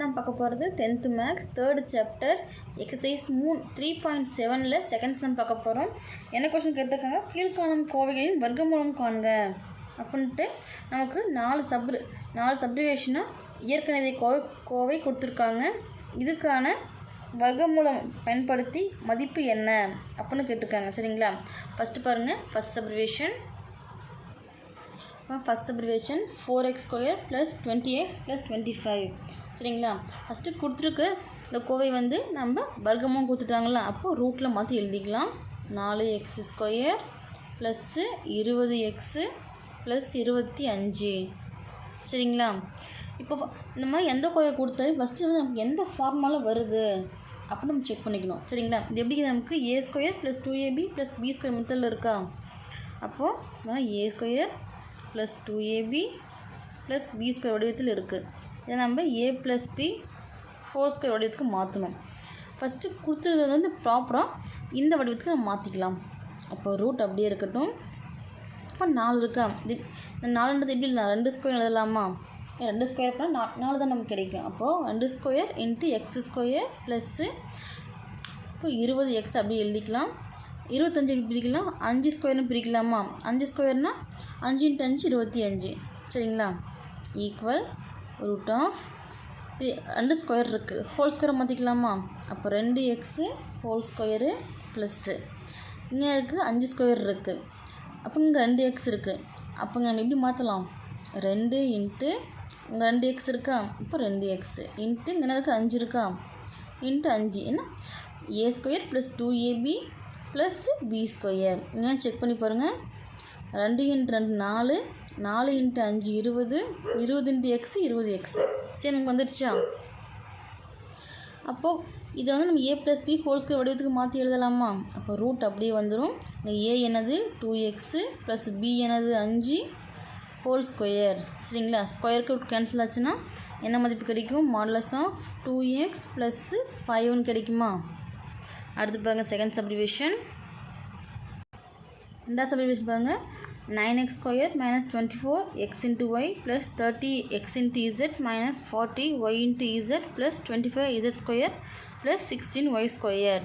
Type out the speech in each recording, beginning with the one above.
நான் பார்க்க போகிறது tenth maths third chapter exercise மூணு த்ரீ பாயிண்ட் செவனில் செகண்ட் சம் பார்க்க போகிறோம் என்ன கொஸ்டின் கேட்டிருக்காங்க? கீழ்காணும் கோவைகளின் வர்க்கமூலம் காண்க. அப்படின்ட்டு நமக்கு நாலு சப் நாலு சப்டிவேஷனாக இயற்கணித கோவை கோவை கொடுத்துருக்காங்க. இதுக்கான வர்க்கமூலம் பயன்படுத்தி மதிப்பு என்ன? அப்படின்னு கேட்டிருக்காங்க. சரிங்களா? ஃபஸ்ட்டு பாருங்கள் first subdivision first subdivision four x square plus twenty x plus twenty five சரிங்களா? ஃபஸ்ட்டு கொடுத்துருக்கு. இந்த கோவை வந்து நம்ம வர்க்கமும் கொடுத்துட்டாங்களா அப்போது ரூட்டில் மாற்றி எழுதிக்கலாம். நாலு எக்ஸ் ஸ்கொயர் ப்ளஸ்ஸு இருபது எக்ஸு ப்ளஸ் இருபத்தி அஞ்சு. சரிங்களா? இப்போ இந்த மாதிரி எந்த கோவை கொடுத்தாலும் ஃபஸ்ட்டு வந்து நமக்கு எந்த ஃபார்மாவில் வருது அப்படின்னு நம்ம செக் பண்ணிக்கணும். சரிங்களா? இது எப்படி நமக்கு? A square plus two AB plus B square மெத்தடில் இருக்கா? அப்போது A square plus two AB plus B square வடிவத்தில் இருக்குது இதை நம்ம A plus B four square வடிவத்துக்கு மாற்றணும் ஃபஸ்ட்டு கொடுத்தது வந்து ப்ராப்பராக இந்த வடிவத்துக்கு நம்ம மாற்றிக்கலாம் அப்போ ரூட் அப்படியே இருக்கட்டும். அப்போ நாலு இருக்கா? இந்த நாலுன்றது எப்படி? இல்லை ரெண்டு ஸ்கொயர் எழுதலாமா? ரெண்டு ஸ்கொயர் பண்ணால் நா நாலு தான் நமக்கு கிடைக்கும். அப்போது ரெண்டு square into x square plus இப்போ இருபது எக்ஸ் அப்படியே எழுதிக்கலாம். இருபத்தஞ்சு எப்படி பிரிக்கலாம்? அஞ்சு ஸ்கொயர்னு பிரிக்கலாமா? அஞ்சு ஸ்கொயர்னால் அஞ்சு இன்ட்டு அஞ்சு இருபத்தி அஞ்சு. சரிங்களா? ஈக்குவல் ரூட் ஆஃப் ரெண்டு ஸ்கொயர் இருக்குது ஹோல் ஸ்கொயரை மாற்றிக்கலாமா அப்போ ரெண்டு எக்ஸு ஹோல் ஸ்கொயரு ப்ளஸ்ஸு இங்கே இருக்குது அஞ்சு ஸ்கொயர் இருக்குது அப்போ இங்கே ரெண்டு எக்ஸ் இருக்குது அப்போ நம்ம எப்படி மாற்றலாம் ரெண்டு இன்ட்டு இங்கே ரெண்டு எக்ஸ் இருக்கா? இப்போ ரெண்டு எக்ஸு இன்ட்டு இங்கே இருக்குது அஞ்சு இருக்கா? இன்ட்டு அஞ்சு. என்ன? A square plus two ab plus b square இங்கே செக் பண்ணி பாருங்கள் ரெண்டு இன்ட்டு ரெண்டு நாலு. நாலு இன்ட்டு அஞ்சு இருபது இருபது இன்ட்டு எக்ஸு இருபது எக்ஸு. சரி நமக்கு வந்துடுச்சா? அப்போது இதை வந்து நம்ம a plus b whole square வடிவத்துக்கு மாற்றி எழுதலாமா? அப்போ ரூட் அப்படியே வந்துடும் ஏ என்னது? டூ எக்ஸு ப்ளஸ் பி என்னது? அஞ்சு. ஹோல் ஸ்கொயர் சரிங்களா? ஸ்கொயருக்கு கேன்சல் ஆச்சுன்னா என்ன மதிப்பு கிடைக்கும்? Modulus of two x plus ஃபைவ்னு கிடைக்குமா? அடுத்து பாருங்கள் செகண்ட் சப்டிவிஷன் ரெண்டாவது சப்டிவிஷன் பாருங்கள் nine x square minus twenty four x into y plus thirty x into z minus forty y into z plus twenty five z square plus sixteen y square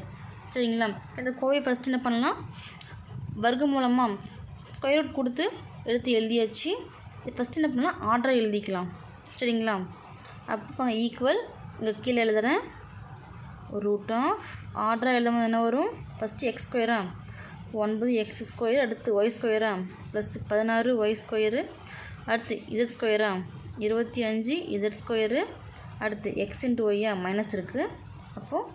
சரிங்களா? இந்த Kovai first என்ன பண்ணலாம்? வர்க்க மூலமாக square root கொடுத்து எடுத்து எழுதியாச்சு. First என்ன பண்ணலாம்? ஆர்டரை எழுதிக்கலாம். சரிங்களா? அப்போ ஈக்குவல் இங்கே கீழே எழுதுகிறேன் ரூட் ஆஃப் ஆர்டராக எழுதும்போது என்ன வரும்? ஃபஸ்ட்டு எக்ஸ் ஸ்கொயராக ஒன்பது எக்ஸ் ஸ்கொயர் அடுத்து ஒய் ஸ்கொயரா ப்ளஸ் பதினாறு ஒய் ஸ்கொயரு அடுத்து இசட் ஸ்கொயரா இருபத்தி அஞ்சு இசட் ஸ்கொயரு அடுத்து எக்ஸ் இன்ட்டு ஒய்யா மைனஸ் இருக்குது அப்போது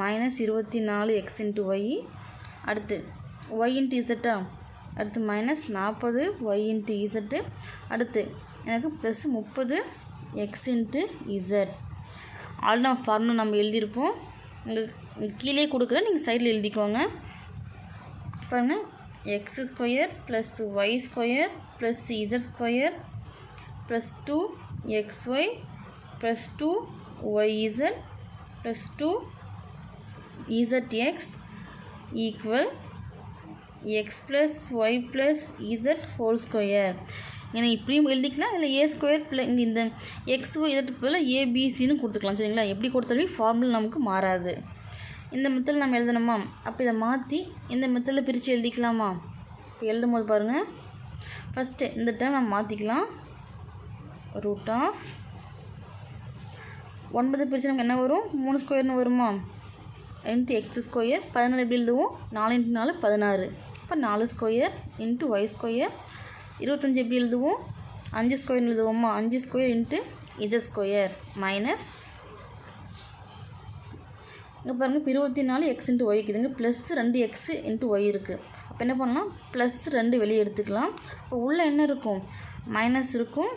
மைனஸ் இருபத்தி நாலு எக்ஸ் இன்ட்டு ஒய் அடுத்து ஒய் இன்ட்டு இசட்டா அடுத்து மைனஸ் நாற்பது ஒய் இன்ட்டு இசட்டு அடுத்து எனக்கு ப்ளஸ் முப்பது எக்ஸ் இன்ட்டு இசட் ஆல்ரெடி நம்ம ஃபார்முலா நம்ம எழுதியிருப்போம். இங்கே கீழே கொடுக்குறேன் நீங்கள் சைடில் எழுதிக்கோங்க. பாருங்கள் x square plus y square plus z square plus two x y plus two y z plus two z x equal x plus y plus z whole square ஏன்னா இப்படியும் எழுதிக்கலாம். இல்லை ஏ ஸ்கொயர் பிள்ளை இந்த எக்ஸ் ஒய் இதற்கு பதில் ஏபிசின்னு கொடுத்துக்கலாம். சரிங்களா? எப்படி கொடுத்தாலுமே ஃபார்முலா நமக்கு மாறாது. இந்த மெத்தில் நம்ம எழுதணுமா? அப்போ இதை மாற்றி இந்த மெத்தில் பிரித்து எழுதிக்கலாமா? இப்போ எழுதும் போது பாருங்கள் ஃபஸ்ட்டு இந்த டைம் நம்ம மாற்றிக்கலாம் ரூட் ஆஃப் ஒன்பது பிரித்து நமக்கு என்ன வரும்? மூணு ஸ்கொயர்னு வருமா? இன்ட்டு எக்ஸ் ஸ்கொயர் பதினாறு எப்படி எழுதுவோம்? நாலு இன்ட்டு நாலு பதினாறு. இப்போ நாலு ஸ்கொயர் இன்ட்டு ஒய் ஸ்கொயர் இருபத்தஞ்சி எப்படி எழுதுவோம்? அஞ்சு ஸ்கொயர் எழுதுவோமா? அஞ்சு square into z square minus இங்கே பாருங்கள் இருபத்தி நாலு எக்ஸ் இன்ட்டு ஒய் இருக்குதுங்க. ப்ளஸ் ரெண்டு எக்ஸ் இன்ட்டு ஒய் இருக்குது அப்போ என்ன பண்ணலாம்? ப்ளஸ் ரெண்டு வெளியே எடுத்துக்கலாம். இப்போ உள்ளே என்ன இருக்கும்? மைனஸ் இருக்கும்.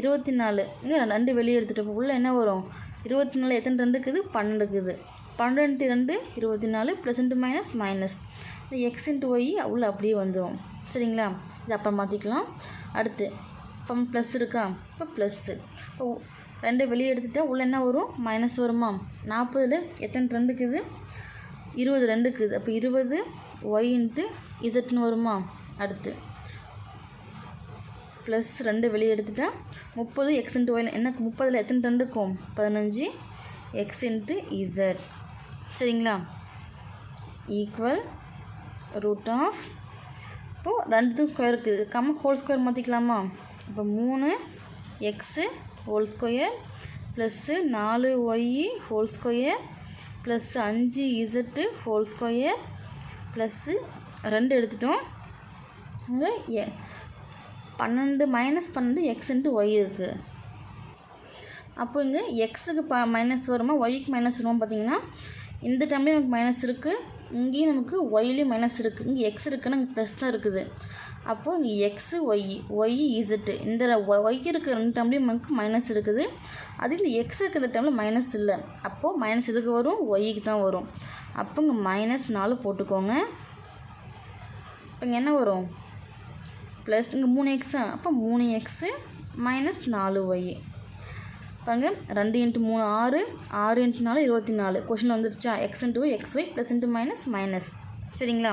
இருபத்தி நாலு. இங்கே ரெண்டு வெளியே எடுத்துகிட்டு இப்போ உள்ளே என்ன வரும்? இருபத்தி நாலு எத்தனை ரெண்டு இருக்குது? பன்னெண்டு இருக்குது. பன்னெண்டு ரெண்டு இருபத்தி நாலு ப்ளஸ் இன்ட்டு மைனஸ் மைனஸ் இந்த எக்ஸ் இன்ட்டு ஒய் உள்ளே அப்படியே வந்துடும் சரிங்களா? இது அப்புறம் மாற்றிக்கலாம் அடுத்து இப்போ ப்ளஸ் இருக்கா? இப்போ ப்ளஸ்ஸு இப்போ ரெண்டு வெளியே எடுத்துகிட்டா உள்ளே என்ன வரும்? மைனஸ் வருமா? நாற்பதில் எத்தனை ரெண்டு இருபது ரெண்டுக்குது அப்போ இருபது ஒய் இன்ட்டு இசட்னு வருமா? அடுத்து. ப்ளஸ் ரெண்டு வெளியே எடுத்துட்டா முப்பது எக்ஸ் இன்ட்டு ஒய் என்ன? முப்பதில் எத்தனை ரெண்டுக்கும்? பதினஞ்சு எக்ஸ் இன்ட்டு இசட் சரிங்களா? ஈக்குவல் ரூட் ஆஃப் இப்போது ரெண்டுத்துக்கும் ஸ்கொயர் இருக்குது கம்ம ஹோல் ஸ்கொயர் மாற்றிக்கலாமா இப்போ மூணு எக்ஸு ஹோல் ஸ்கொயர் ப்ளஸ்ஸு நாலு ஒய்இ ஹோல் ஸ்கொயர் ப்ளஸ் அஞ்சு இசட்டு ஹோல் ஸ்கொயர் ப்ளஸ்ஸு ரெண்டு எடுத்துட்டோம். இங்கே எ பன்னெண்டு மைனஸ் பன்னெண்டு எக்ஸ் இன்ட்டு ஒய் இருக்குது அப்போ இங்கே எக்ஸுக்கு ப மைனஸ் வருமா? ஒய்க்கு மைனஸ் வருமா பார்த்தீங்கன்னா இந்த டைம்லேயும் நமக்கு மைனஸ் இருக்குது இங்கேயும் நமக்கு ஒய்லேயும் மைனஸ் இருக்குது இங்கே எக்ஸ் இருக்குன்னா இங்கே ப்ளஸ் தான் இருக்குது. அப்போது இங்கே எக்ஸு ஒய் ஒய் இசட்டு இந்த ஒய் இருக்கிற ரெண்டு டைம்லேயும் நமக்கு மைனஸ் இருக்குது. அது இந்த எக்ஸ் இருக்கிற டைமில் மைனஸ் இல்லை. அப்போது மைனஸ் எதுக்கு வரும்? ஒய்க்கு தான் வரும். அப்போ இங்கே மைனஸ் நாலு போட்டுக்கோங்க. இப்போ இங்கே என்ன வரும்? ப்ளஸ் இங்கே மூணு எக்ஸா அப்போ மூணு எக்ஸு மைனஸ் நாலு ஒய் பாருங்க. ரெண்டு இன்ட்டு மூணு ஆறு. ஆறு இன்ட்டு நாலு இருபத்தி நாலு. கொஷின் வந்துருச்சா? X into x y plus into minus minus சரிங்களா?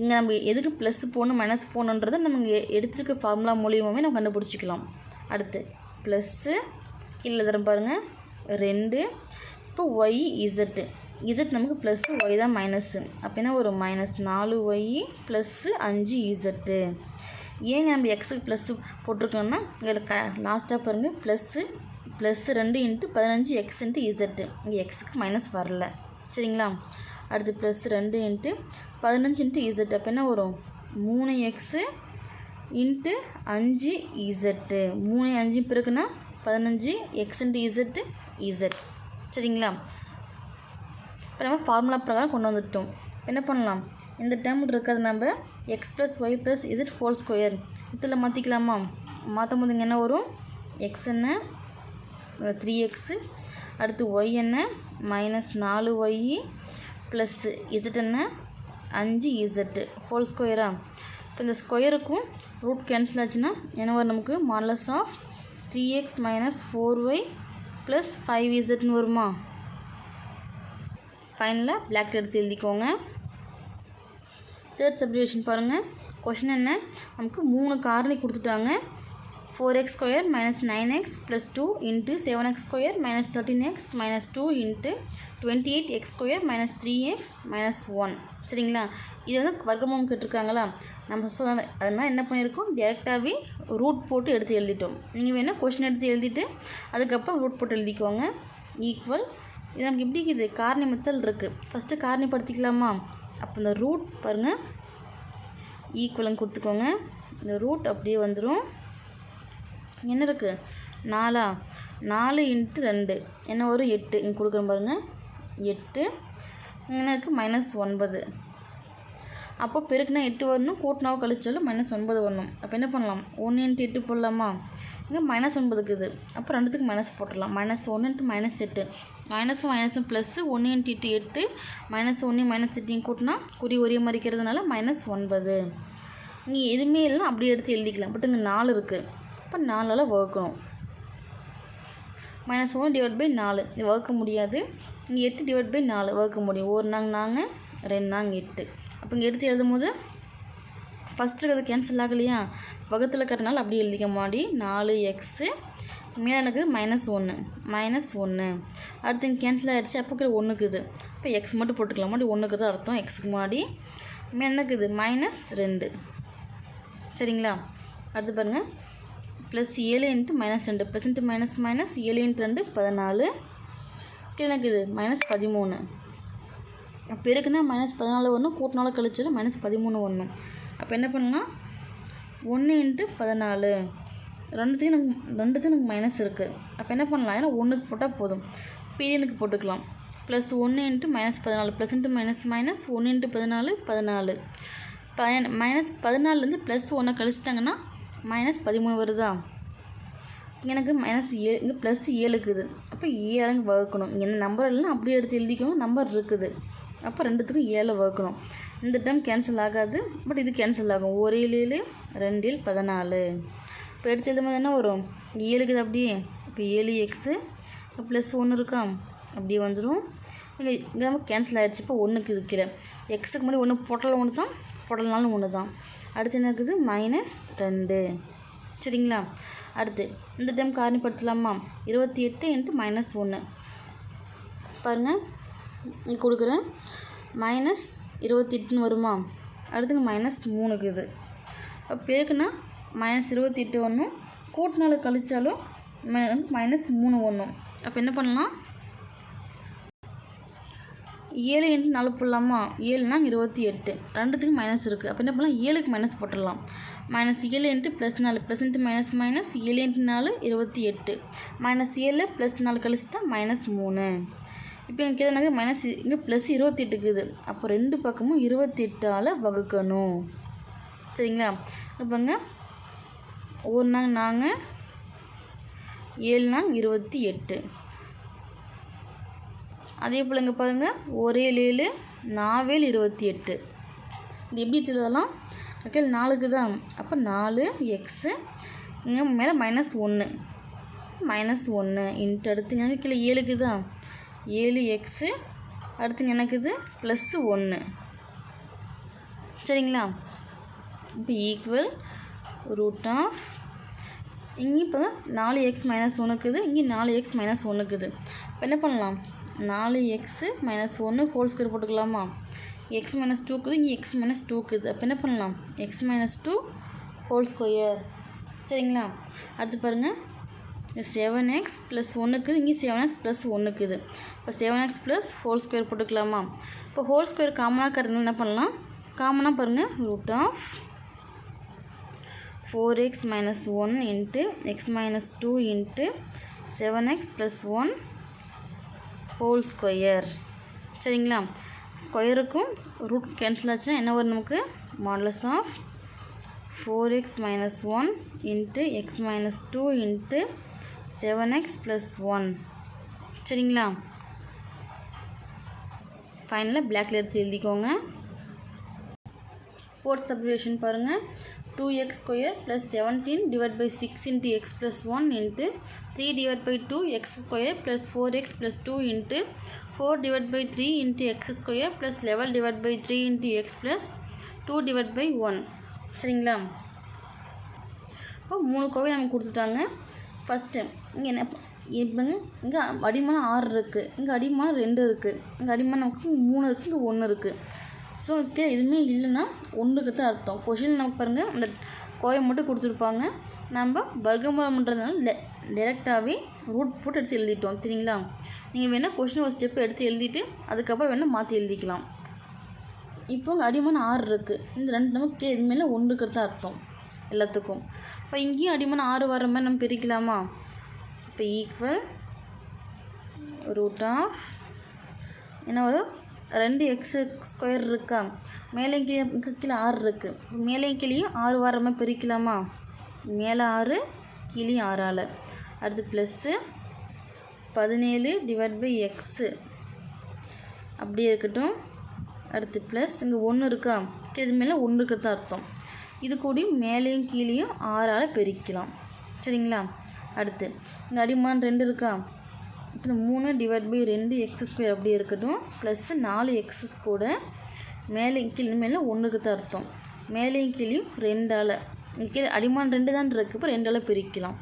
இங்கே நம்ம எதுக்கு ப்ளஸ் போகணும் மைனஸ் போகணுன்றதை நம்ம இங்கே எடுத்துருக்க ஃபார்முலா மூலியமாகவே நம்ம கண்டுபிடிச்சிக்கலாம். அடுத்து ப்ளஸ்ஸு இல்லை தரம் பாருங்கள் ரெண்டு. இப்போ ஒய் இசட்டு இசட் நமக்கு ப்ளஸ்ஸு ஒய் தான் மைனஸ்ஸு அப்படின்னா ஒரு மைனஸ் நாலு ஒய் ப்ளஸ்ஸு அஞ்சு இசட்டு ஏங்க நம்ம எக்ஸுக்கு ப்ளஸ்ஸு போட்டிருக்கோம்னா இங்கே க லாஸ்ட்டாக பாருங்கள் ப்ளஸ்ஸு ப்ளஸ்ஸு ரெண்டு இன்ட்டு பதினஞ்சு எக்ஸ் இன்ட்டு இசட்டு இங்கே எக்ஸுக்கு மைனஸ் வரல. சரிங்களா? அடுத்து ப்ளஸ் ரெண்டு இன்ட்டு பதினஞ்சு இன்ட்டு இசட் அப்போ என்ன வரும்? மூணு எக்ஸு இன்ட்டு அஞ்சு இசட்டு மூணு அஞ்சு பிறகுனா பதினஞ்சு எக்ஸ் இன்ட்டு இசட்டு இசட் சரிங்களா? இப்போ நம்ம ஃபார்முலா பிரகாரம் கொண்டு வந்துட்டோம். என்ன பண்ணலாம்? இந்த டேர்ம் இருக்கிறது நம்ம x plus y plus z whole square இதில் மாற்றிக்கலாமா மாற்றும் போது என்ன வரும்? எக்ஸ் என்ன? த்ரீ எக்ஸு அடுத்து ஒய் என்ன? மைனஸ் நாலு ஒய் ப்ளஸ்ஸு இசட் என்ன? அஞ்சு இசட்டு ஹோல் ஸ்கொயரா இப்போ இந்த ஸ்கொயருக்கும் ரூட் கேன்சல் ஆச்சுன்னா என்ன வரும் நமக்கு? Modulus of three x minus four y plus five இசட்னு வருமா? ஃபைனலாக பிளாக் எடுத்து எழுதிக்கோங்க. தேர்ட் சப்ரிவேஷன் பாருங்கள் கொஷின் என்ன? நமக்கு மூணு காரணி கொடுத்துட்டாங்க. Four x square minus nine x plus two into seven x square minus thirteen x minus two into twenty eight x square minus three x minus one சரிங்களா? இது வந்து வர்க்கமும் கேட்டிருக்காங்களா? நம்ம ஸோ அதனால் என்ன பண்ணியிருக்கோம்? டேரெக்டாகவே ரூட் போட்டு எடுத்து எழுதிட்டோம். நீங்கள் வேணால் கொஷின் எடுத்து எழுதிட்டு அதுக்கப்புறம் ரூட் போட்டு எழுதிக்கோங்க. ஈக்குவல் இது நமக்கு எப்படி இருக்குது? காரணி மெத்தல் இருக்குது ஃபஸ்ட்டு காரணிப்படுத்திக்கலாமா? அப்போ இந்த ரூட் பாருங்கள் ஈக்குவலும் கொடுத்துக்கோங்க. இந்த ரூட் அப்படியே வந்துடும் என்ன இருக்குது நாலா? நாலு இன்ட்டு ரெண்டு. என்ன வரும்? எட்டு. இங்கே கொடுக்குறோம் பாருங்கள் எட்டு இங்கே இருக்குது மைனஸ் ஒன்பது. அப்போ பெருக்குனா எட்டு வரணும் கூட்டினாவோ கழிச்சாலும் மைனஸ் ஒன்பது வரணும். அப்போ என்ன பண்ணலாம்? ஒன்று இன்ட்டு எட்டு போடலாமா? இங்கே மைனஸ் ஒன்பதுக்கு இது அப்போ ரெண்டுத்துக்கு மைனஸ் போட்டுடலாம். மைனஸ் ஒன்று இன்ட்டு மைனஸ் எட்டு. மைனஸும் மைனஸும் ப்ளஸ்ஸு ஒன்று இன்ட்டு எட்டு எட்டு. மைனஸ் ஒன்று மைனஸ் எட்டையும் கூட்டினா குறி ஒரே மறிக்கிறதுனால மைனஸ் ஒன்பது. இங்கே எதுவுமே இல்லைன்னா அப்படியே எடுத்து எழுதிக்கலாம். பட் இங்கே நாலு இருக்குது அப்போ நாலால் வகுக்கணும். மைனஸ் ஒன் டிவைட் பை நாலு. இது வகுக்க முடியாது. இங்கே எட்டு டிவைட் பை நாலு வகுக்க முடியும். ஒரு நாங்க நாங்கள் ரெண்டு நாங்க எட்டு. அப்போ இங்கே எடுத்து எழுதும் போது ஃபஸ்ட்டு அது கேன்சல் ஆகலையா? வகத்தில் இருக்கிறதுனால அப்படியே எழுதிக்க மாடி. நாலு எக்ஸு மேலே எனக்கு மைனஸ் ஒன்று மைனஸ் ஒன்று அடுத்து இங்கே கேன்சல் ஆகிடுச்சு அப்போ ஒன்றுக்குது இப்போ எக்ஸ் மட்டும் போட்டுக்கலாம். மாடி ஒன்றுக்கு தான் அர்த்தம் எக்ஸுக்கு மாடி. மேலே என்னக்குது மைனஸ் ரெண்டு. சரிங்களா? அடுத்து பாருங்கள் ப்ளஸ் ஏழு இன்ட்டு மைனஸ் ரெண்டு. ப்ளஸ் இன்ட்டு மைனஸ் மைனஸ் ஏழு இன்ட்டு ரெண்டு பதினாலு. கிழக்குது இது மைனஸ் பதிமூணு. பெருக்குன்னா மைனஸ் பதினாலு ஒன்று கூட்டினாலும் கழிச்சது மைனஸ் பதிமூணு ஒன்று அப்போ என்ன பண்ணலாம்? ஒன்று இன்ட்டு பதினாலு. ரெண்டுத்தையும் எனக்கு ரெண்டுத்தையும் எனக்கு மைனஸ் இருக்குது அப்போ என்ன பண்ணலாம்? ஏன்னா ஒன்றுக்கு போட்டால் போதும். பீரியனுக்கு போட்டுக்கலாம். ப்ளஸ் ஒன்று இன்ட்டு மைனஸ் பதினாலு. ப்ளஸ் இன்ட்டு மைனஸ் மைனஸ் ஒன்று இன்ட்டு பதினாலு பதினாலு. பயன் மைனஸ் பதினாலுலேருந்து ப்ளஸ் ஒன்றை கழிச்சிட்டாங்கன்னா மைனஸ் பதிமூணு வருதா? எனக்கு மைனஸ் ஏ இங்கே ப்ளஸ் ஏழு இருக்குது. அப்போ ஏழுங்க வகுக்கணும். இங்கே என்ன நம்பர் இல்லைன்னா அப்படியே எடுத்து எழுதிக்கணும் நம்பர் இருக்குது. அப்போ ரெண்டுத்துக்கும் ஏழை வகுக்கணும். இந்த டைம் கேன்சல் ஆகாது. பட் இது கேன்சல் ஆகும். ஒரு ஏழு ஏழு ரெண்டில் பதினாலு. இப்போ எடுத்து எழுதும்போது என்ன வரும்? ஏழுக்குது அப்படியே. இப்போ ஏழு எக்ஸு ப்ளஸ் ஒன்று இருக்கா? அப்படியே வந்துடும் இங்கே இங்கே கேன்சல் ஆகிடுச்சு இப்போ ஒன்றுக்கு இருக்கிற எக்ஸுக்கு முன்னாடி ஒன்று பொட்டல் ஒன்று தான் பொட்டல்னாலும் ஒன்று தான் அடுத்து என்ன இருக்குது? மைனஸ் ரெண்டு. சரிங்களா? அடுத்து இந்த டைம் காரணிப்படுத்தலாமா இருபத்தி எட்டு இன்ட்டு மைனஸ் ஒன்று பாருங்கள் இங்கே கொடுக்குறேன். மைனஸ் இருபத்தி எட்டுன்னு வருமா அடுத்துங்க மைனஸ் மூணுக்கு இது. அப்போ பேருக்குன்னா மைனஸ் இருபத்தி எட்டு ஒன்றும் கூட்டினால கழிச்சாலும் மைனஸ் மூணு ஒன்றும். அப்போ என்ன பண்ணலாம்? ஏழு இன்ட்டு நாலு போடலாமா ஏழுனா இருபத்தி எட்டு. ரெண்டுத்துக்கு மைனஸ் இருக்குது அப்போ என்ன பண்ணலாம்? ஏழுக்கு மைனஸ் போட்டுடலாம். மைனஸ் ஏழு இன்ட்டு ப்ளஸ் நாலு. ப்ளஸ் இன்ட்டு மைனஸ் மைனஸ் ஏழு இன்ட்டு நாலு இருபத்தி எட்டு. மைனஸ் ஏழு ப்ளஸ் நாலு கழிச்சிட்டா மைனஸ் மூணு. இப்போ எனக்கு என்னது? மைனஸ் இங்கே ப்ளஸ் இருபத்தி எட்டுக்குது அப்போ ரெண்டு பக்கமும் இருபத்தி எட்டால் வகுக்கணும். சரிங்களா? இப்போங்க ஒரு நாள் நாங்கள் ஏழு நாள் இருபத்தி எட்டு. அதே போல் இங்கே பாருங்கள் ஒரே ஏழு நாவேல் இருபத்தி எட்டு. இது எப்படி எழுதலாம் ஆக்சுவல் நாலுக்கு தான். அப்போ நாலு எக்ஸு இங்கே மேலே மைனஸ் ஒன்று. மைனஸ் ஒன்று இன்ட்டு அடுத்துங்க கீழே ஏழுக்கு தான். ஏழு எக்ஸு அடுத்து எனக்கு இது ப்ளஸ்ஸு ஒன்று. சரிங்களா? இப்போ ஈக்குவல் ரூட் ஆஃப் இங்கே இப்போ நாலு எக்ஸ் மைனஸ் ஒன்றுக்குது இங்கே நாலு எக்ஸ் மைனஸ் ஒன்றுக்குது. இப்போ என்ன பண்ணலாம்? நாலு எக்ஸு மைனஸ் ஒன்று ஹோல் ஸ்கொயர் போட்டுக்கலாமா? எக்ஸ் மைனஸ் டூக்குது இங்கே எக்ஸ் மைனஸ் டூக்குது அப்போ என்ன பண்ணலாம்? X minus two whole square சரிங்களா? அடுத்து பாருங்கள் செவன் எக்ஸ் ப்ளஸ் ஒன்றுக்கு இங்கே செவன் எக்ஸ் ப்ளஸ் ஒன்றுக்குது இப்போ seven x plus whole square போட்டுக்கலாமா? இப்போ ஹோல் ஸ்கொயர் காமனாக இருக்கிறதுனால என்ன பண்ணலாம்? காமனாக பாருங்கள் root of four x minus one into x minus two into seven x plus one whole square சரிங்களா? ஸ்கொயருக்கும் ரூட் கேன்சல் ஆச்சுன்னா என்ன வரும் நமக்கு? Modulus of four x minus one into x minus two into seven x plus one சரிங்களா? ஃபைனலாக பிளாக்ல எடுத்து எழுதிக்கோங்க. ஃபோர்த் சப்ரிவேஷன் பாருங்கள் two x square plus seventeen divide by six into x plus one into three divide by two x square plus four x plus two into four divide by three into x square plus eleven divide by three into x plus two divide by one சரிங்களா? இப்போ மூணு கோவை நமக்கு கொடுத்துட்டாங்க first இங்கே என்ன இப்போங்க இங்கே அடிமானம் ஆறு இருக்குது இங்கே அடிமானம் ரெண்டு இருக்குது இங்கே அடிமானம் நமக்கு மூணு இருக்குது இங்கே ஒன்று இருக்குது ஸோ எதுவுமே இல்லைன்னா ஒன்றுக்கு தான் அர்த்தம். கொஷின் நமக்கு பாருங்கள் அந்த கோயை மட்டும் கொடுத்துருப்பாங்க. நம்ம வர்க்கமூலம்ன்றதுனால டேரெக்டாகவே ரூட் போட்டு எடுத்து எழுதிட்டோம். சரிங்களா? நீங்கள் வேணால் கொஷின் ஒரு ஸ்டெப் எடுத்து எழுதிட்டு அதுக்கப்புறம் வேணால் மாற்றி எழுதிக்கலாம். இப்போ இங்கே அடிமானம் ஆறு இருக்குது இந்த ரெண்டு நமக்கு எதுவுமே இல்லை ஒன்றுக்கு தான் அர்த்தம். எல்லாத்துக்கும். இப்போ இங்கேயும் அடிமானம் ஆறு வர மாதிரி நம்ம பிரிக்கலாமா? இப்போ ஈக்குவல் ரூட் ஆஃப் என்ன வரும்? ரெண்டு எக்ஸ் ஸ்கொயர் இருக்கா? மேலே கீழே கீழே ஆறு இருக்குது மேலே கீழேயும் ஆறு வாரமாக பிரிக்கலாமா? மேலே ஆறு கீழே ஆறால் அடுத்து ப்ளஸ்ஸு பதினேழு டிவைட் பை எக்ஸு அப்படியே இருக்கட்டும். அடுத்து ப்ளஸ் இங்கே ஒன்று இருக்கா? இது மேலே ஒன்றுக்கு தான் அர்த்தம். இது கூடயும் மேலேயும் கீழேயும் ஆறால் பெருக்கலாம். சரிங்களா? அடுத்து இங்கே அடிமான் ரெண்டு இருக்கா? இப்போ இந்த மூணு டிவைட் பை ரெண்டு எக்ஸ் ஸ்கொயர் அப்படி இருக்கட்டும் ப்ளஸ்ஸு நாலு எக்ஸஸ் கூட மேலே கீழே மேலே ஒன்றுக்கு தான் அர்த்தம். மேலேயும் கீழேயும் ரெண்டால் கீழே அடிமான் ரெண்டு தான் இருக்குது இப்போ ரெண்டால் பிரிக்கலாம்.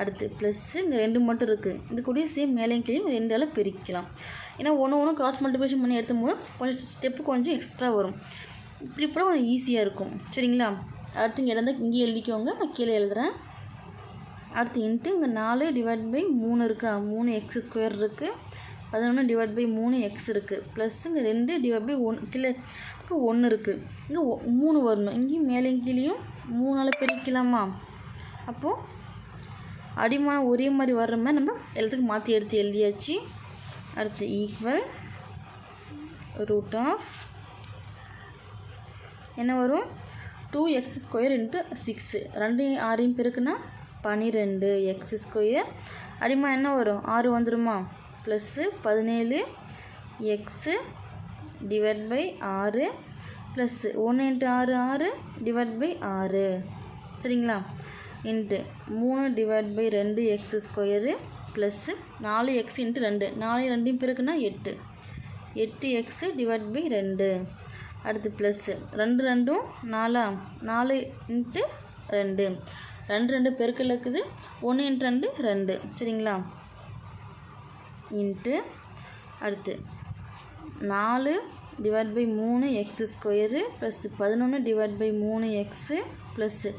அடுத்து ப்ளஸ்ஸு இங்கே ரெண்டு மட்டும் இருக்குது இது கூட சேம் மேலேயும் கீழேயும் ரெண்டால் பிரிக்கலாம். ஏன்னா ஒன்று ஒன்று காஸ் மல்டிபிகேஷன் பண்ணி எடுத்தும்போது கொஞ்சம் ஸ்டெப்பு கொஞ்சம் எக்ஸ்ட்ரா வரும். இப்படி கூட கொஞ்சம் ஈஸியாக இருக்கும். சரிங்களா? அடுத்து இங்கே இருந்தால் இங்கே எழுதிக்கோங்க நான் கீழே எழுதுகிறேன் அடுத்து இன்ட்டு இங்கே நாலு டிவைட் பை மூணு இருக்கா. மூணு எக்ஸ் ஸ்கொயர் இருக்குது பதினொன்று டிவைட் பை மூணு எக்ஸ் இருக்குது ப்ளஸ் இங்கே ரெண்டு டிவைட் பை ஒன் கீழே ஒன்று இருக்குது இங்கே மூணு வரணும். இங்கேயும் மேலேயும் கீழேயும் மூணால் பிரிக்கலாமா? அப்போது அடிமான ஒரே மாதிரி வர்ற மாதிரி நம்ம எல்லாத்துக்கும் மாற்றி எடுத்து எழுதியாச்சு. அடுத்து ஈக்குவல் ரூட் ஆஃப் என்ன வரும்? Two x square into six ரெண்டையும் ஆறையும் பெருக்குன்னா பன்னிரெண்டு எக்ஸ் ஸ்கொயர் அடிமா என்ன வரும்? ஆறு வந்துடுமா ப்ளஸ்ஸு பதினேழு எக்ஸு டிவைட் பை ஆறு. ப்ளஸ்ஸு ஒன்று இன்ட்டு ஆறு ஆறு டிவைட் பை ஆறு. சரிங்களா? இன்ட்டு மூணு டிவைட் பை ரெண்டு எக்ஸ் ஸ்கொயரு ப்ளஸ்ஸு நாலு எக்ஸ் இன்ட்டு ரெண்டு. நாலு ரெண்டையும் பிறகுனா எட்டு. எட்டு எக்ஸு டிவைட் பை ரெண்டு. அடுத்து ப்ளஸ்ஸு ரெண்டு ரெண்டும் நாலா? நாலு இன்ட்டு ரெண்டு. ரெண்டு ரெண்டு பெருக்கல் இருக்குது. ஒன்று இன்ட்டு ரெண்டு ரெண்டு. சரிங்களா? இன்ட்டு அடுத்து நாலு டிவைட் பை மூணு எக்ஸ் ஸ்கொயரு ப்ளஸ் பதினொன்று டிவைட் பை மூணு எக்ஸு ப்ளஸ்ஸு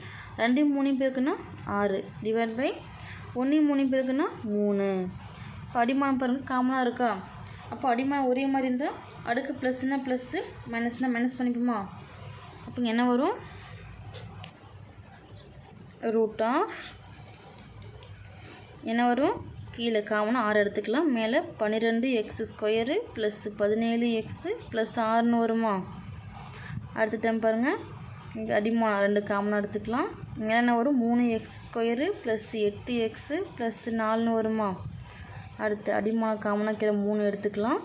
ரெண்டையும் மூணு பேருக்குன்னா ஆறு. டிவைட் பை ஒன்றையும் மூணு பேருக்குன்னா மூணு. இப்போ அடிமானம் பாருங்கள் காமனாக இருக்கா? அப்போ அடிமானம் ஒரே மாதிரி இருந்தால் அடுக்கு ப்ளஸ்னா ப்ளஸ்ஸு மைனஸ்னால் மைனஸ் பண்ணிப்போமா? அப்போ என்ன வரும்? ரூட் ஆஃப் என்ன வரும்? கீழே காமனாக ஆறு எடுத்துக்கலாம். மேலே பன்னிரெண்டு எக்ஸ் ஸ்கொயரு ப்ளஸ் பதினேழு எக்ஸு ப்ளஸ் ஆறுன்னு வருமா? அடுத்த டைம் பாருங்கள் இங்கே அடிமான ரெண்டு காமனாக எடுத்துக்கலாம். மேலே என்ன வரும்? மூணு எக்ஸ் ஸ்கொயரு ப்ளஸ் எட்டு எக்ஸு ப்ளஸ் நாலுன்னு வருமா? அடுத்து அடிமான காமனாக கீழே மூணு எடுத்துக்கலாம்.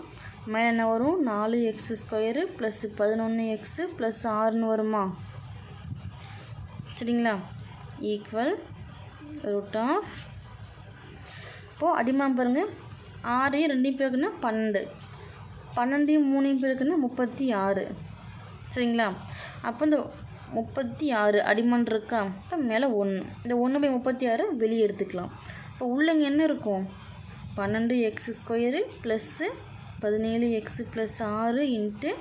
மேலே என்ன வரும்? நாலு எக்ஸ் ஸ்கொயரு ப்ளஸ் பதினொன்று எக்ஸு ப்ளஸ் ஆறுன்னு வருமா? சரிங்களா? ஈக்குவல் ரூட் ஆஃப் இப்போது அடிமாம் பாருங்கள் ஆறையும் ரெண்டையும் பேருக்குன்னா பன்னெண்டு. பன்னெண்டையும் மூணையும் பேருக்குன்னா முப்பத்தி ஆறு. சரிங்களா? அப்போ இந்த முப்பத்தி ஆறு அடிமன் இருக்கா? இப்போ மேலே ஒன்று. இந்த ஒன்று பை முப்பத்தி ஆறு வெளியே எடுத்துக்கலாம். இப்போ உள்ளங்க என்ன இருக்கும்? பன்னெண்டு எக்ஸ் ஸ்கொயரு ப்ளஸ்ஸு பதினேழு எக்ஸ் ப்ளஸ் ஆறு இன்ட்டு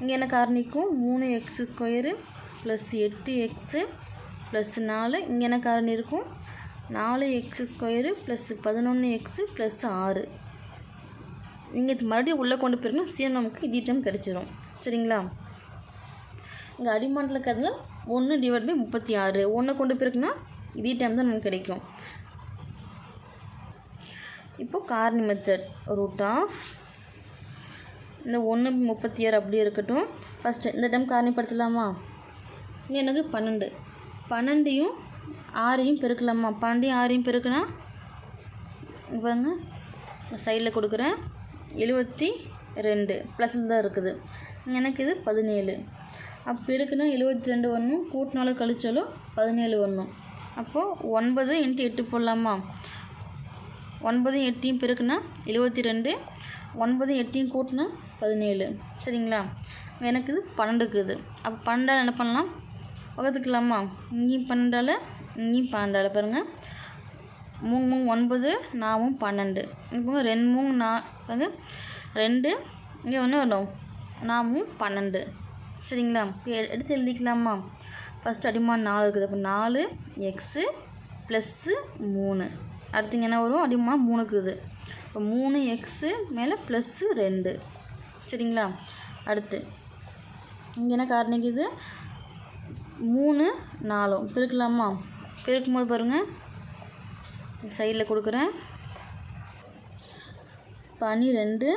இங்கே என்ன காரணிக்கும்? மூணு எக்ஸ் ஸ்கொயரு ப்ளஸ் எட்டு எக்ஸு ப்ளஸ் நாலு இங்கே என்ன காரணி இருக்கும். நாலு எக்ஸ் ஸ்கொயரு ப்ளஸ் பதினொன்று எக்ஸு ப்ளஸ் ஆறு. நீங்கள் இது மறுபடியும் உள்ளே கொண்டு போயிருக்கணும் சேம் நமக்கு இதே டைம் கிடச்சிரும். சரிங்களா? இங்கே அடிமாண்டில் இருக்கிறதுல ஒன்று டிவைட் பை முப்பத்தி ஆறு. ஒன்று கொண்டு போயிருக்குன்னா இதே டைம் தான் நமக்கு கிடைக்கும். இப்போது காரணி மெத்தட் ரூட் ஆஃப் இந்த ஒன்று முப்பத்தி ஆறு அப்படியே இருக்கட்டும். ஃபஸ்ட்டு இந்த டைம் காரணிப்படுத்தலாமா? இங்கே எனக்கு பன்னெண்டு. பன்னெண்டையும் ஆறையும் பெருக்கலாமா? பன்னெண்டையும் ஆறையும் பெருக்குனா? இங்க பாருங்க. சைடில் கொடுக்குறேன். எழுபத்தி ரெண்டு ப்ளஸில் தான் இருக்குது. எனக்கு இது பதினேழு. அப்போ பெருக்குனா எழுபத்தி ரெண்டு வரணும் கூட்டினாலும் கழிச்சாலும் பதினேழு வரணும் அப்போது ஒன்பது இன்ட்டு எட்டு போடலாமா? ஒன்பதும் எட்டையும் பெருக்குனா எழுபத்தி ரெண்டு. ஒன்பதும் எட்டையும் கூட்டினா பதினேழு. சரிங்களா? எனக்கு இது பன்னெண்டுக்குது அப்போ பன்னெண்டாக என்ன பண்ணலாம்? வகுத்துக்கலாமா இங்கேயும் பன்னெண்டால் இங்கேயும் பன்னெண்டால் பாருங்கள் மூணு மூணு ஒன்பது நாவும் பன்னெண்டு. இப்போ ரெண்டு மூணு நா பாருங்க. ரெண்டு இங்கே ஒன்று வரும். நாமும் பன்னெண்டு. சரிங்களா? எடுத்து எழுதிக்கலாமா? ஃபஸ்ட் அடிமான் நாலு இருக்குது. அப்போ நாலு எக்ஸு ப்ளஸ்ஸு மூணு. அடுத்து என்ன வரும்? அடிமான் மூணு இருக்குது. இப்போ மூணு எக்ஸு மேலே ப்ளஸ்ஸு ரெண்டு. சரிங்களா? அடுத்து இங்கே என்ன காரணிக்குது மூணு நாலும் பெருக்கலாமா? போது பாருங்கள் சைடில் கொடுக்குறேன். பன்னிரெண்டு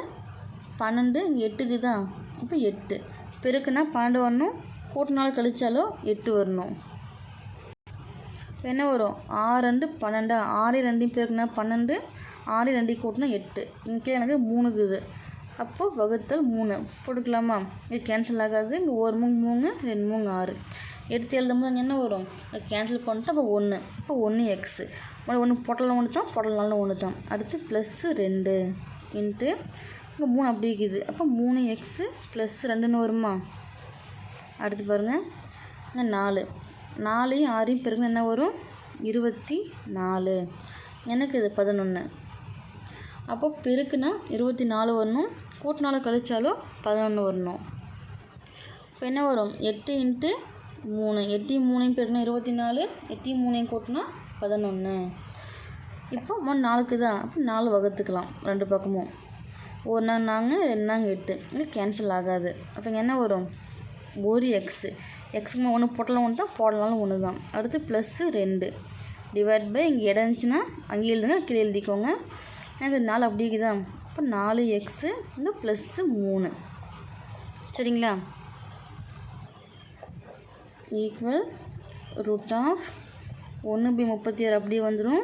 பன்னெண்டு இங்கே எட்டுக்கு தான் இப்போ எட்டு. பெருக்குனா பன்னெண்டு வரணும். கூட்டினாலும் கழிச்சாலோ எட்டு வரணும். என்ன வரும்? ஆறு ரெண்டு பன்னெண்டா? ஆறு ரெண்டையும் பெருக்குனா பன்னெண்டு ஆறு ரெண்டையும் கூட்டினா எட்டு. இங்கே எனக்கு மூணுக்குது அப்போது வகுத்தல் மூணு. போட்டுக்கலாமா? இது கேன்சல் ஆகாது. இங்கே ஒரு மூணு மூணு ரெண்டு மூணு ஆறு. எடுத்து எழுதும்போது அங்கே என்ன வரும்? கேன்சல் பண்ணிட்டு அப்போ ஒன்று இப்போ ஒன்று எக்ஸு ஒன்று பொட்டலில் ஒன்று தான் பொட்டலாம் ஒன்று தான் அடுத்து ப்ளஸ்ஸு ரெண்டு இன்ட்டு இங்கே மூணு அப்படி இருக்குது. அப்போ மூணு எக்ஸு ப்ளஸ் ரெண்டுன்னு வருமா? அடுத்து பாருங்கள் இங்கே நாலு. நாலையும் ஆறையும் பிறகு என்ன வரும்? இருபத்தி நாலு. எனக்கு இது பதினொன்று அப்போ பெருக்குனா இருபத்தி நாலு வரணும். கூட்டினால கழிச்சாலும் பதினொன்று வரணும். இப்போ என்ன வரும்? எட்டு இன்ட்டு மூணு. எட்டையும் மூணையும் பெருனா இருபத்தி நாலு எட்டையும் மூணையும் கூட்டினா பதினொன்று இப்போ மூணு நாளுக்கு தான். அப்போ நாலு வகுத்துக்கலாம். ரெண்டு பக்கமும். ஒரு நாள் நாங்கள் ரெண்டு நாங்கள் எட்டு. இங்கே கேன்சல் ஆகாது. அப்போ இங்கே என்ன வரும்? ஒரு எக்ஸு எக்ஸுக்கு ஒன்று போட்டலாம் ஒன்று தான் போடலாலும் ஒன்று தான். அடுத்து ப்ளஸ்ஸு ரெண்டு. டிவைட் பை இங்கே இடம் இருந்துச்சுன்னா அங்கே எழுதுங்க கீழே எழுதிக்கோங்க. எனக்கு நாலு அப்படி இருக்குதா? அப்போ நாலு எக்ஸு இங்கே ப்ளஸ்ஸு மூணு. சரிங்களா? ஈக்குவல் ரூட் ஆஃப் ஒன்று பை முப்பத்தி ஆறு அப்படியே வந்துடும்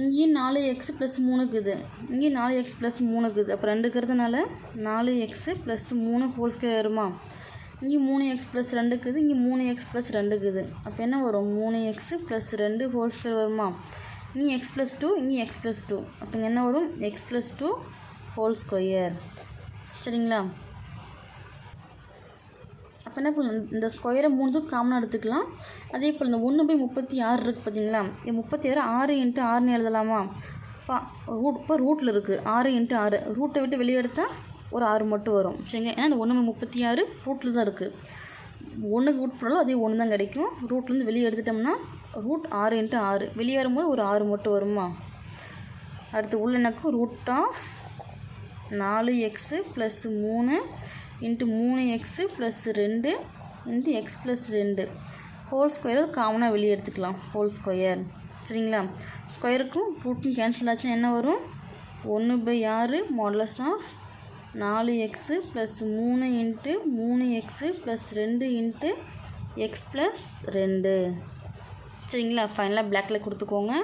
இங்கேயும் நாலு எக்ஸ் ப்ளஸ் மூணுக்குது இங்கேயும் நாலு எக்ஸ் ப்ளஸ் மூணுக்குது அப்போ ரெண்டுக்கிறதுனால நாலு எக்ஸு ப்ளஸ் மூணு ஹோல் ஸ்கொயர் வருமா? இங்கே மூணு எக்ஸ் ப்ளஸ் ரெண்டுக்குது இங்கே மூணு எக்ஸ் ப்ளஸ் ரெண்டுக்குது அப்போ என்ன வரும்? மூணு எக்ஸு ப்ளஸ் ரெண்டு ஹோல் ஸ்கொயர் வருமா? இங்கே எக்ஸ் ப்ளஸ் டூ இங்கே எக்ஸ் ப்ளஸ் டூ அப்போ இங்கே என்ன வரும்? X plus two whole square சரிங்களா? இப்போ என்ன பண்ணணும் இந்த ஸ்கொயரை மூணுத்தும் காமனாக எடுத்துக்கலாம். அதே போல் இந்த ஒன்று பை முப்பத்தி ஆறு இருக்குது பார்த்தீங்களா இது முப்பத்தி ஆறு ஆறு இன்ட்டு ஆறுன்னு எழுதலாமா? பா ரூட் இப்போ ரூட்டில் இருக்குது ஆறு இன்ட்டு ஆறு. ரூட்டை விட்டு வெளியே எடுத்தால் ஒரு ஆறு மட்டும் வரும். சரிங்க ஏன்னா இந்த ஒன்று போய் முப்பத்தி ஆறு ரூட்டில் தான் இருக்குது ஒன்றுக்கு உட்படலாம் அதே ஒன்று தான் கிடைக்கும். ரூட்லேருந்து வெளியே எடுத்துட்டோம்னா ரூட் ஆறு இன்ட்டு ஆறு. வெளியே வரும்போது ஒரு ஆறு மட்டும் வருமா? அடுத்து உள்ளனக்கு ரூட் ஆஃப் நாலு எக்ஸு ப்ளஸ் மூணு இன்ட்டு மூணு எக்ஸு ப்ளஸ் ரெண்டு இன்ட்டு எக்ஸ் ப்ளஸ் ரெண்டு. ஹோல் ஸ்கொயர் காமனாக வெளியே எடுத்துக்கலாம். ஹோல் ஸ்கொயர் சரிங்களா? ஸ்கொயருக்கும் ரூட்டும் கேன்சல் ஆச்சுன்னா என்ன வரும்? ஒன்று பை ஆறு மாடலஸ் ஆஃப் நாலு எக்ஸு ப்ளஸ் மூணு இன்ட்டு மூணு எக்ஸு ப்ளஸ் ரெண்டு இன்ட்டு எக்ஸ் ப்ளஸ் ரெண்டு. சரிங்களா? ஃபைனலாக பிளாக்கில் கொடுத்துக்கோங்க.